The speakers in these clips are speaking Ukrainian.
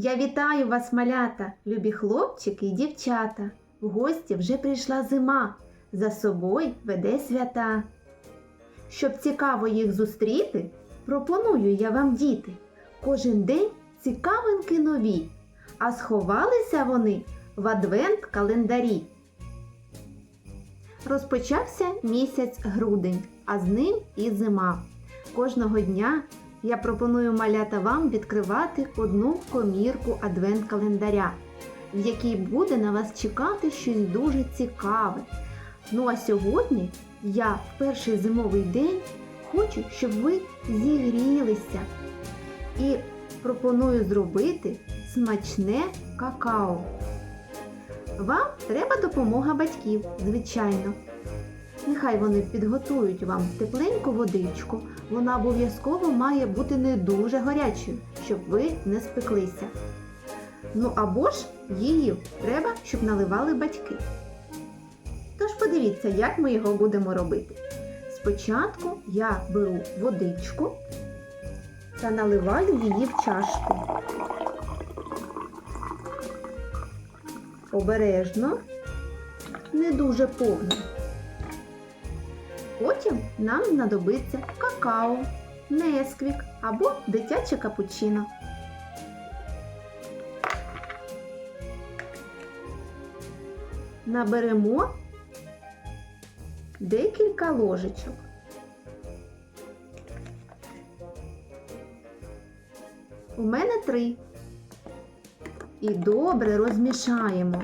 Я вітаю вас, малята, любі хлопчики і дівчата. В гості вже прийшла зима, за собою веде свята. Щоб цікаво їх зустріти, пропоную я вам, діти, кожен день цікавинки нові, а сховалися вони в адвент календарі. Розпочався місяць грудень, а з ним і зима. Кожного дня я пропоную малята вам відкривати одну комірку адвент-календаря, в якій буде на вас чекати щось дуже цікаве. Ну а сьогодні я в перший зимовий день хочу, щоб ви зігрілися і пропоную зробити смачне какао. Вам треба допомога батьків, звичайно. Нехай вони підготують вам тепленьку водичку. Вона обов'язково має бути не дуже гарячою, щоб ви не спеклися. Ну або ж її треба, щоб наливали батьки. Тож подивіться, як ми його будемо робити. Спочатку я беру водичку та наливаю її в чашку. Обережно, не дуже повно. Потім нам знадобиться какао, несквік або дитяче капучино. Наберемо декілька ложечок. У мене три. І добре розмішаємо.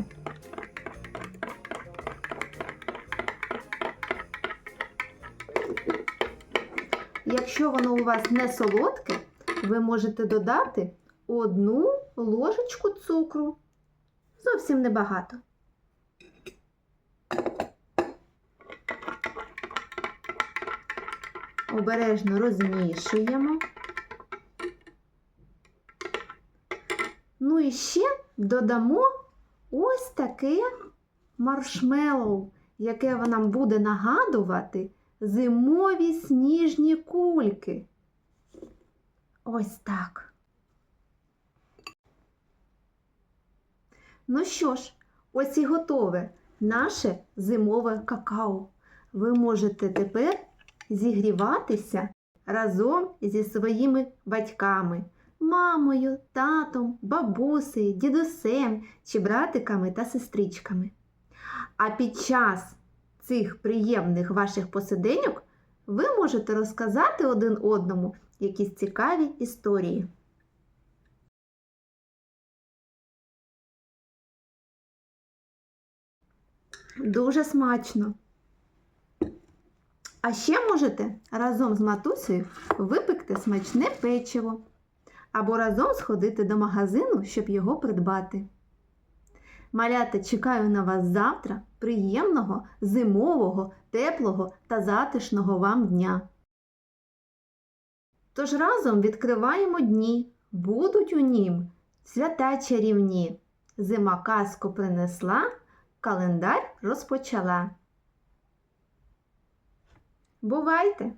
Якщо воно у вас не солодке, ви можете додати одну ложечку цукру. Зовсім небагато. Обережно розмішуємо. Ну і ще додамо ось таке маршмеллоу, яке нам буде нагадувати зимові сніжні кульки. Ось так. Ну що ж, ось і готове наше зимове какао. Ви можете тепер зігріватися разом зі своїми батьками, мамою, татом, бабусею, дідусем чи братиками та сестричками. А під час цих приємних ваших посиденьок ви можете розказати один одному якісь цікаві історії. Дуже смачно. А ще можете разом з матусею випекти смачне печиво або разом сходити до магазину, щоб його придбати. Малята, чекаю на вас завтра приємного, зимового, теплого та затишного вам дня. Тож разом відкриваємо дні, будуть у нім свята чарівні. Зима казку принесла, календар розпочала. Бувайте!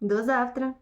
До завтра!